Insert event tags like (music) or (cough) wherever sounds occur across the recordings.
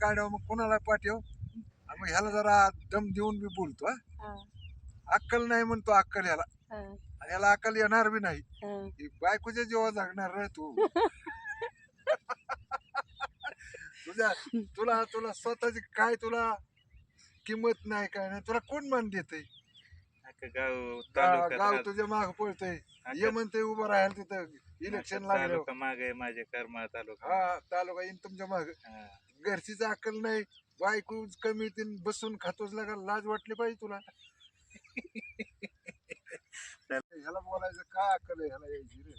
काढावं मग कोणाला पाठव? मग ह्याला जरा दम देऊन मी बोलतो हा. अक्कल नाही म्हणतो अक्कल ह्याला. हा, आणि ह्याला अक्कल येणार बी नाही. हा. बायकोच्या जेव्हा जगणार रे तू. (laughs) तुझ्या तुला तुला स्वतःची काय तुला किंमत नाही काय नाही तुला कोण मान देते अख्खं गाव तुझ्या माग पळतय. ये म्हणते उभं राहायला तिथं. इलेक्शन लागलं तालुका मागे माझे करमाळा तालुका हा तालुका येईन तुमच्या माग. हा. घरचीच अक्कल नाही बायको कमी तीन बसून खातोच लागा लाज वाटली पाहिजे तुला. ह्याला बोलायचं काय अक्कल आहे ह्याला यायची रे?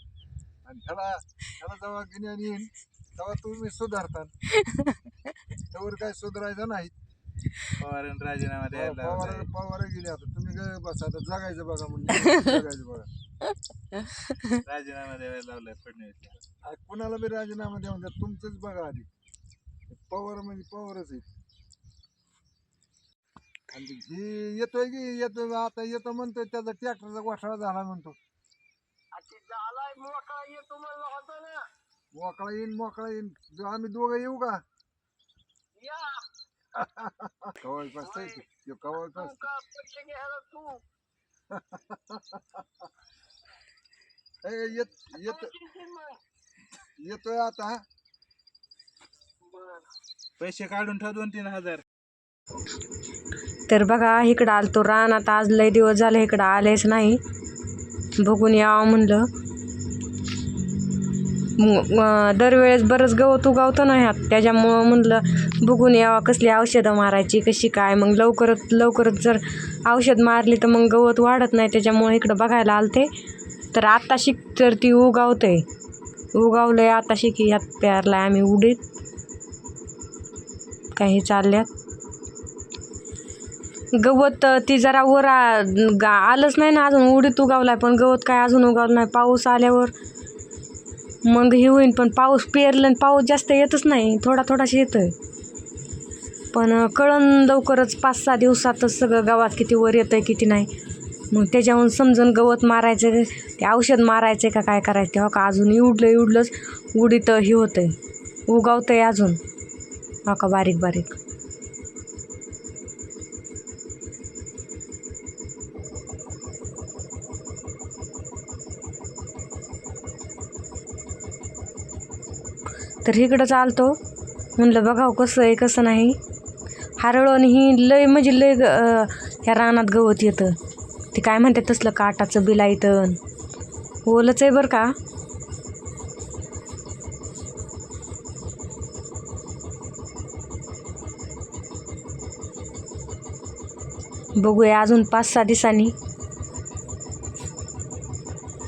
आणि ह्याला ह्याला जेव्हा ज्ञान येईन तेव्हा तुम्ही सुधारता त्यावर काय सुधारायचं नाही पवारांनी राजीनामा द्यायला पवार. पवार गेले आता. तुम्ही काय बसा आता जगायचं बघा म्हणजे (laughs) जगायचं बघा. राजीनामा द्यायला लावलाय फडणवीस आ, कुणाला बी राजीनामा द्या तुमचंच बघा आधी. पवार म्हणजे पवारच आहे आणि येतोय की येतो आता येतो म्हणतोय त्याचा ट्रॅक्टरचा गोठाळा झाला म्हणतो. मोकळा येईन मोकळा येईन. जो आम्ही दोघं येऊ का? कवळ कसं कवळ कसं येत येत येतोय आता. पैसे काढून ठेव दोन तीन हजार. तर बघा इकडं आलतो आता आज लय दिवस झाले इकडं आलेच नाही. बघून यावं म्हणलं. दरवेळेस बरंच गवत उगावतं ना ह्यात. त्याच्यामुळं म्हणलं बघून यावं कसली औषधं मारायची कशी काय. मग लवकरच लवकरच जर औषध मारली तर मग गवत वाढत नाही. त्याच्यामुळे इकडं बघायला आलते. तर आत्ता शिक तर ती उगावते. उगावलंय आता शिकी ह्यात प्यारलाय आम्ही उडीत. काही चालल्यात. गवत ती जरा वर गा- आलंच नाही ना अजून उडीत उगावलाय पण गवत काय अजून उगावलं नाही. पाऊस आल्यावर मग हे होईन पण पाऊस पेरलं आणि पाऊस जास्त येतच नाही. थोडा थोडासा येतोय. पण कळण लवकरच पाच सहा दिवसातच सगळं गावात किती वर येतंय किती नाही. मग त्याच्याहून समजून गवत मारायचं ते औषध मारायचं का काय करायचं तेव्हा का अजून उडलं उडलंच उडीत हे होतंय. आहे अजून. हो का बारीक बारीक. तर इकडं चालतो. म्हणलं बघाव कसं आहे कसं नाही. हारळून ही लय म्हणजे लय ग- ह्या रानात गवत येतं. ते काय म्हणतात तसलं काटाचं बिलायतन ओलंच आहे बरं का? बघूया अजून पाच सहा दिवसांनी.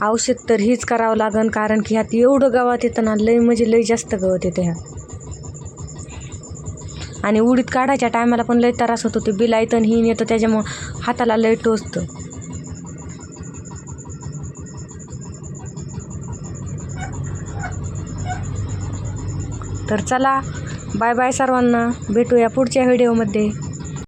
औषध तर हीच करावं लागन कारण की ह्यात एवढं गवत येतं ना लय म्हणजे लय जास्त गवत येतं ह्या आणि उडीत काढायच्या टायमाला पण लय त्रास होतो ते बिलायतन ही येतं त्याच्यामुळं हाताला लय टोचतं. तर चला बाय बाय सर्वांना. भेटूया पुढच्या व्हिडिओमध्ये